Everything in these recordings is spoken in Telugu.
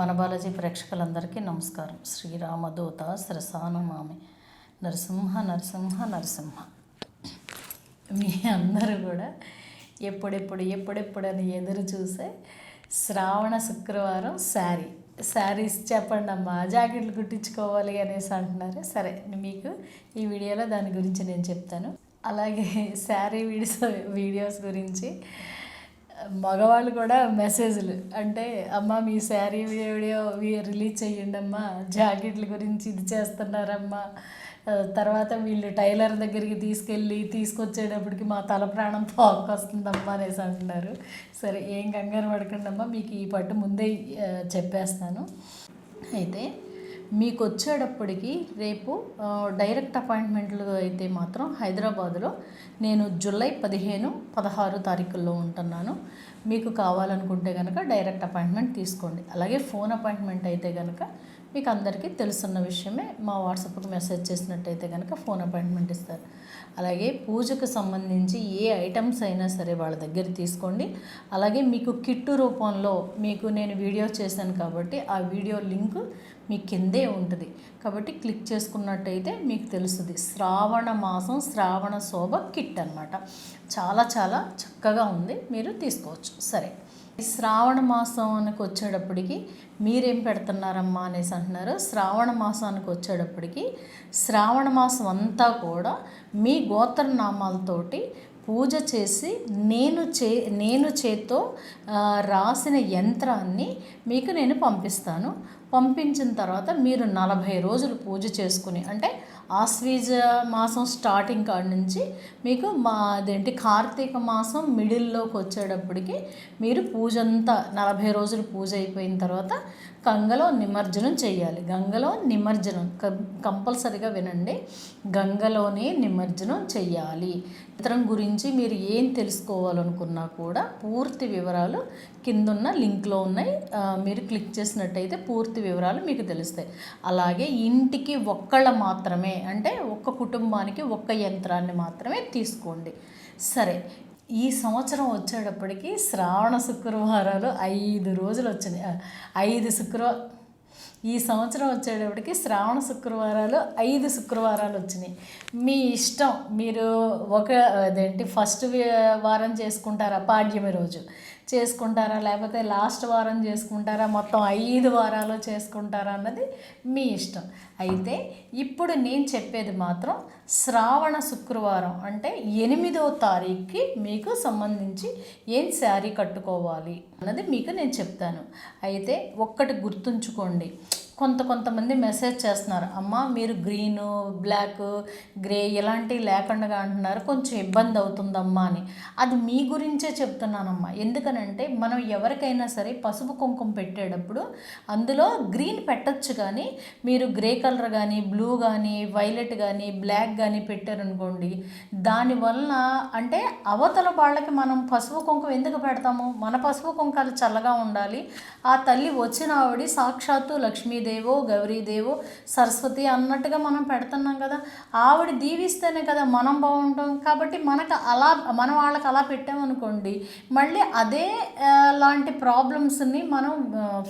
మన బాలాజీ ప్రేక్షకులందరికీ నమస్కారం. శ్రీరామదూత శ్రసానుమామి. నరసింహ నరసింహ నరసింహ. మీ అందరూ కూడా ఎప్పుడెప్పుడు ఎప్పుడెప్పుడని ఎదురు చూసే శ్రావణ శుక్రవారం శారీ. శారీస్ చెప్పండి అమ్మా జాకెట్లు కుట్టించుకోవాలి అనేసి అంటున్నారు. సరే మీకు ఈ వీడియోలో దాని గురించి నేను చెప్తాను. అలాగే శారీ వీడియోస్ వీడియోస్ గురించి మగవాళ్ళు కూడా మెసేజ్లు. అంటే అమ్మ మీ శారీ వీడియో రిలీజ్ చేయండి అమ్మా. జాకెట్ల గురించి ఇది చేస్తున్నారమ్మా. తర్వాత వీళ్ళు టైలర్ దగ్గరికి తీసుకెళ్ళి తీసుకొచ్చేటప్పటికి మా తల ప్రాణం తోకొస్తుందమ్మా అనేసి అంటున్నారు. సరే ఏం కంగారు పడకండి అమ్మా మీకు ఈ పట్టు ముందే చెప్పేస్తాను. అయితే మీకు వచ్చేటప్పటికి రేపు డైరెక్ట్ అపాయింట్మెంట్లు అయితే మాత్రం హైదరాబాద్లో నేను జూలై పదిహేను పదహారు తారీఖుల్లో ఉంటున్నాను. మీకు కావాలనుకుంటే కనుక డైరెక్ట్ అపాయింట్మెంట్ తీసుకోండి. అలాగే ఫోన్ అపాయింట్మెంట్ అయితే కనుక మీకు అందరికీ తెలుసున్న విషయమే మా వాట్సాప్కి మెసేజ్ చేసినట్టయితే కనుక ఫోన్ అపాయింట్మెంట్ ఇస్తారు. అలాగే పూజకు సంబంధించి ఏ ఐటమ్స్ అయినా సరే వాళ్ళ దగ్గర తీసుకోండి. అలాగే మీకు కిట్టు రూపంలో మీకు నేను వీడియో చేశాను కాబట్టి ఆ వీడియో లింక్ మీ కిందే ఉంటుంది. కాబట్టి క్లిక్ చేసుకున్నట్టయితే మీకు తెలుస్తుంది. శ్రావణ మాసం శ్రావణ శోభ కిట్ అనమాట చాలా చాలా చక్కగా ఉంది. మీరు తీసుకోవచ్చు. సరే. శ్రావణ మాసానికి వచ్చేటప్పటికి మీరేం పెడుతున్నారమ్మా అనేసి అంటున్నారు. శ్రావణ మాసానికి వచ్చేటప్పటికి శ్రావణ మాసం అంతా కూడా మీ గోత్రనామాలతోటి పూజ చేసి నేను చే నేను చేత్తో రాసిన యంత్రాన్ని మీకు నేను పంపిస్తాను. పంపించిన తర్వాత మీరు నలభై రోజులు పూజ చేసుకుని అంటే ఆశ్వీజ మాసం స్టార్టింగ్ కాడ నుంచి మీకు మా అదేంటి కార్తీక మాసం మిడిల్లోకి వచ్చేటప్పటికి మీరు పూజ అంతా నలభై రోజులు పూజ అయిపోయిన తర్వాత గంగలో నిమజ్జనం చేయాలి. గంగలో నిమజ్జనం కం- కంపల్సరిగా వినండి. గంగలోనే నిమజ్జనం చేయాలి. చిత్రం గురించి మీరు ఏం తెలుసుకోవాలనుకున్నా కూడా పూర్తి వివరాలు కిందున్న లింక్లో ఉన్నాయి. మీరు క్లిక్ చేసినట్టయితే పూర్తి వివరాలు మీకు తెలుస్తాయి. అలాగే ఇంటికి ఒక్కళ్ళ మాత్రమే అంటే ఒక్క కుటుంబానికి ఒక్క యంత్రాన్ని మాత్రమే తీసుకోండి. సరే ఈ సంవత్సరం వచ్చేటప్పటికి శ్రావణ శుక్రవారాలు ఐదు రోజులు వచ్చినాయి. ఐదు శుక్రవారం ఈ సంవత్సరం వచ్చేటప్పటికి శ్రావణ శుక్రవారాలు ఐదు శుక్రవారాలు వచ్చినాయి. మీ ఇష్టం మీరు ఒక అదేంటి ఫస్ట్ వారం చేసుకుంటారా? పాడ్యమి రోజు. చేసుకుంటారా? లేకపోతే లాస్ట్ వారం చేసుకుంటారా? మొత్తం ఐదు వారాలు చేసుకుంటారా? అన్నది మీ ఇష్టం. అయితే ఇప్పుడు నేను చెప్పేది మాత్రం శ్రావణ శుక్రవారం అంటే ఎనిమిదో తారీఖుకి మీకు సంబంధించి ఏం శారీ కట్టుకోవాలి అన్నది మీకు నేను చెప్తాను. అయితే ఒక్కటి గుర్తుంచుకోండి. కొంత కొంతమంది మెసేజ్ చేస్తున్నారు. అమ్మ మీరు గ్రీను బ్లాక్ గ్రే ఇలాంటివి లేకుండా అంటున్నారు. కొంచెం ఇబ్బంది అవుతుందమ్మా అని. అది మీ గురించే చెప్తున్నానమ్మా. ఎందుకనంటే మనం ఎవరికైనా సరే పసుపు కుంకుమ పెట్టేటప్పుడు అందులో గ్రీన్ పెట్టచ్చు కానీ మీరు గ్రే కలర్ కానీ బ్లూ కానీ వైలెట్ కానీ బ్లాక్ కానీ పెట్టారనుకోండి దానివల్ల అంటే అవతల వాళ్ళకి మనం పసుపు కుంకుమ ఎందుకు పెడతాము? మన పసుపు కుంకాలు చల్లగా ఉండాలి. ఆ తల్లి వచ్చిన ఆవిడ సాక్షాత్తు లక్ష్మీదేవో గౌరీదేవో సరస్వతి అన్నట్టుగా మనం పెడుతున్నాం కదా. ఆవిడ దీవిస్తేనే కదా మనం బాగుంటాం. కాబట్టి మనకు అలా మన వాళ్ళకి అలా పెట్టామనుకోండి మళ్ళీ అదే లాంటి ప్రాబ్లమ్స్ని మనం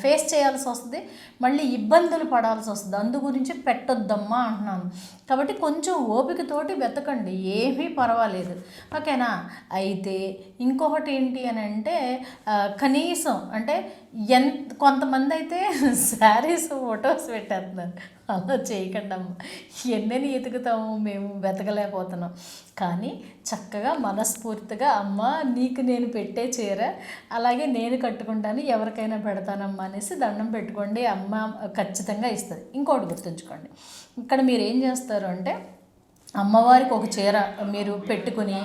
ఫేస్ చేయాల్సి వస్తుంది. మళ్ళీ ఇబ్బందులు పడాల్సి వస్తుంది. అందు గురించి పెట్టొద్దమ్మా అంటున్నాను. కాబట్టి కొంచెం ఓపికతోటి వెతకండి ఏమీ పర్వాలేదు. ఓకేనా? అయితే ఇంకొకటి ఏంటి అని అంటే కనీసం అంటే ఎంత కొంతమంది అయితే శారీస్ ఫొటోస్ పెట్టేస్తున్నారు. అలా చేయకండి అమ్మ. ఎన్నని ఎతుకుతాము మేము వెతకలేకపోతున్నాం. కానీ చక్కగా మనస్ఫూర్తిగా అమ్మ నీకు నేను పెట్టే చీర అలాగే నేను కట్టుకుంటాను ఎవరికైనా పెడతానమ్మా అనేసి దండం పెట్టుకోండి అమ్మ ఖచ్చితంగా ఇస్తుంది. ఇంకోటి గుర్తుంచుకోండి. ఇక్కడ మీరు ఏం చేస్తారు అంటే అమ్మవారికి ఒక చీర మీరు పెట్టుకుని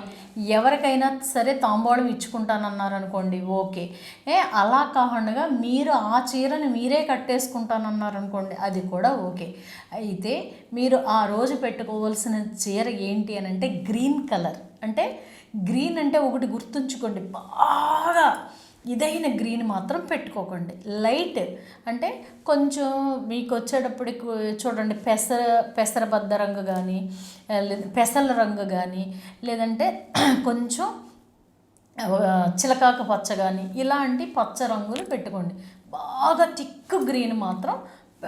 ఎవరికైనా సరే తాంబూలం ఇచ్చుకుంటానన్నారు అనుకోండి ఓకే. ఏ అలా కాకుండా మీరు ఆ చీరని మీరే కట్టేసుకుంటానన్నారు అనుకోండి అది కూడా ఓకే. అయితే మీరు ఆ రోజు పెట్టుకోవాల్సిన చీర ఏంటి అని అంటే గ్రీన్ కలర్. అంటే గ్రీన్ అంటే ఒకటి గుర్తుంచుకోండి బాగా ఇదైన గ్రీన్ మాత్రం పెట్టుకోకండి. లైట్ అంటే కొంచెం మీకు వచ్చేటప్పటికి చూడండి పెసర పెసరబద్ద రంగు కానీ లేదా పెసల రంగు కానీ లేదంటే కొంచెం చిలకాక పచ్చ కానీ ఇలాంటి పచ్చ రంగులు పెట్టుకోండి. బాగా టిక్ గ్రీన్ మాత్రం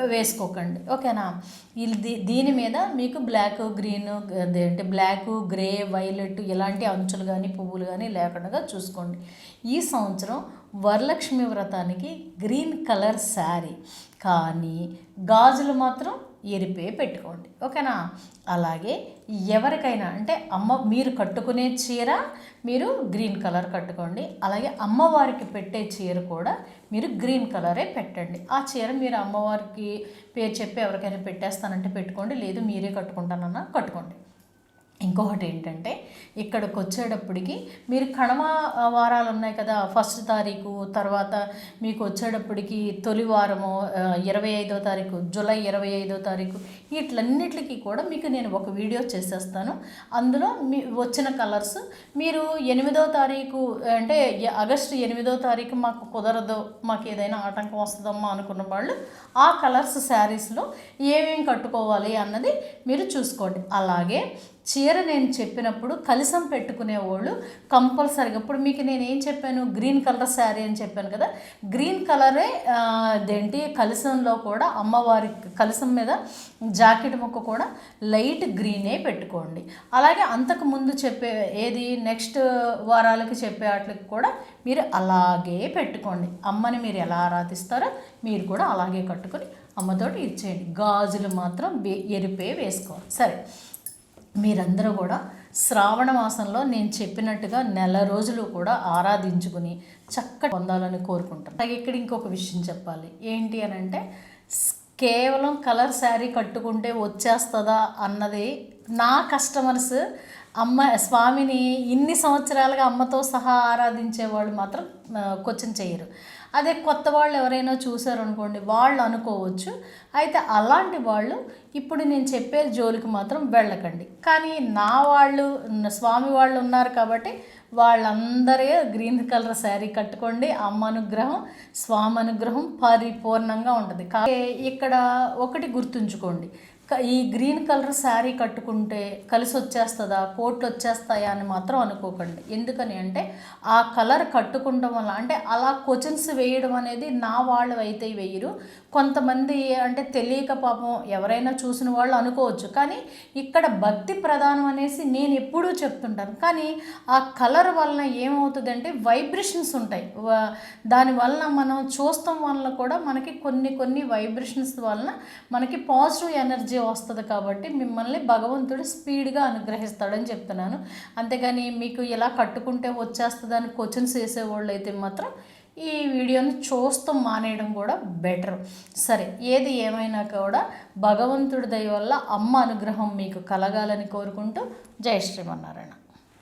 వేసుకోకండి. ఓకేనా? ఇది దీని మీద మీకు బ్లాక్ గ్రీన్ అదేంటి బ్లాక్ గ్రే వైలెట్ ఇలాంటి అంచులు కానీ పువ్వులు కానీ లేకుండా చూసుకోండి. ఈ సంవత్సరం వరలక్ష్మి వ్రతానికి గ్రీన్ కలర్ శారీ. కానీ గాజులు మాత్రం ఎరిపే పెట్టుకోండి. ఓకేనా? అలాగే ఎవరికైనా అంటే అమ్మ మీరు కట్టుకునే చీర మీరు గ్రీన్ కలర్ కట్టుకోండి. అలాగే అమ్మవారికి పెట్టే చీర కూడా మీరు గ్రీన్ కలరే పెట్టండి. ఆ చీర మీరు అమ్మవారికి పేరు చెప్పి ఎవరికైనా పెట్టేస్తానంటే పెట్టుకోండి. లేదు మీరే కట్టుకుంటానన్నా కట్టుకోండి. ఇంకొకటి ఏంటంటే ఇక్కడికి వచ్చేటప్పటికి మీరు కణమ వారాలు ఉన్నాయి కదా ఫస్ట్ తారీఖు తర్వాత మీకు వచ్చేటప్పటికి తొలి వారము ఇరవై ఐదో తారీఖు జూలై ఇరవై ఐదో తారీఖు వీటిలన్నిటికీ కూడా మీకు నేను ఒక వీడియో చేసేస్తాను. అందులో మీ వచ్చిన కలర్స్ మీరు ఎనిమిదో తారీఖు అంటే ఆగస్టు ఎనిమిదో తారీఖు మాకు కుదరదు మాకు ఏదైనా ఆటంకం వస్తుందమ్మా అనుకున్న వాళ్ళు ఆ కలర్స్ శారీస్లో ఏమేమి కట్టుకోవాలి అన్నది మీరు చూసుకోండి. అలాగే చీర నేను చెప్పినప్పుడు కలిసం పెట్టుకునే వాళ్ళు కంపల్సరీగా ఇప్పుడు మీకు నేను ఏం చెప్పాను? గ్రీన్ కలర్ శారీ అని చెప్పాను కదా గ్రీన్ కలరే దేంటి అదేంటి కలిసంలో కూడా అమ్మవారి కలిసం మీద జాకెట్ ముక్క కూడా లైట్ గ్రీనే పెట్టుకోండి. అలాగే అంతకు ముందు చెప్పే ఏది నెక్స్ట్ వారాలకి చెప్పే వాటికి కూడా మీరు అలాగే పెట్టుకోండి. అమ్మని మీరు ఎలా ఆరాధిస్తారో మీరు కూడా అలాగే కట్టుకొని అమ్మతోటి ఇచ్చేయండి. గాజులు మాత్రం ఎరిపే వేసుకోవాలి. సరే మీరందరూ కూడా శ్రావణ మాసంలో నేను చెప్పినట్టుగా నెల రోజులు కూడా ఆరాధించుకుని చక్కటి పొందాలని కోరుకుంటాను అలాగే ఇక్కడ ఇంకొక విషయం చెప్పాలి. ఏంటి అని అంటే కేవలం కలర్ శారీ కట్టుకుంటే వచ్చేస్తుందా అన్నది నా కస్టమర్స్ అమ్మ స్వామిని ఇన్ని సంవత్సరాలుగా అమ్మతో సహా ఆరాధించే వాళ్ళు మాత్రం క్వశ్చన్ చేయరు. అదే కొత్త వాళ్ళు ఎవరైనా చూసారనుకోండి వాళ్ళు అనుకోవచ్చు. అయితే అలాంటి వాళ్ళు ఇప్పుడు నేను చెప్పే జోలికి మాత్రం వెళ్ళకండి. కానీ నా వాళ్ళు స్వామి వాళ్ళు ఉన్నారు కాబట్టి వాళ్ళందరే గ్రీన్ కలర్ శారీ కట్టుకోండి. అమ్మ అనుగ్రహం స్వామి అనుగ్రహం పరిపూర్ణంగా ఉంటుంది. కా ఇక్కడ ఒకటి గుర్తుంచుకోండి. ఈ గ్రీన్ కలర్ శారీ కట్టుకుంటే కలిసి వచ్చేస్తుందా కోట్లు వచ్చేస్తాయా అని మాత్రం అనుకోకండి. ఎందుకని అంటే ఆ కలర్ కట్టుకుంటాం వల్ల అంటే అలా క్వశ్చన్స్ వేయడం అనేది నా వాళ్ళు అయితే వేయరు. కొంతమంది అంటే తెలియక పాపం ఎవరైనా చూసిన వాళ్ళు అనుకోవచ్చు. కానీ ఇక్కడ భక్తి ప్రధానం అనేసి నేను ఎప్పుడూ చెప్తుంటాను. కానీ ఆ కలర్ వలన ఏమవుతుందంటే వైబ్రేషన్స్ ఉంటాయి. దాని వలన మనం చూస్తాం వలన కూడా మనకి కొన్ని కొన్ని వైబ్రేషన్స్ వలన మనకి పాజిటివ్ ఎనర్జీ ఎనర్జీ వస్తుంది కాబట్టి మిమ్మల్ని భగవంతుడు స్పీడ్గా అనుగ్రహిస్తాడని చెప్తున్నాను. అంతేగాని మీకు ఇలా కట్టుకుంటే వచ్చేస్తుందని క్వశ్చన్స్ వేసేవాళ్ళు అయితే మాత్రం ఈ వీడియోని చూస్తూ మానేయడం కూడా బెటర్. సరే ఏది ఏమైనా కూడా భగవంతుడి దయ వల్ల అమ్మ అనుగ్రహం మీకు కలగాలని కోరుకుంటూ జై శ్రీమన్నారాయణ.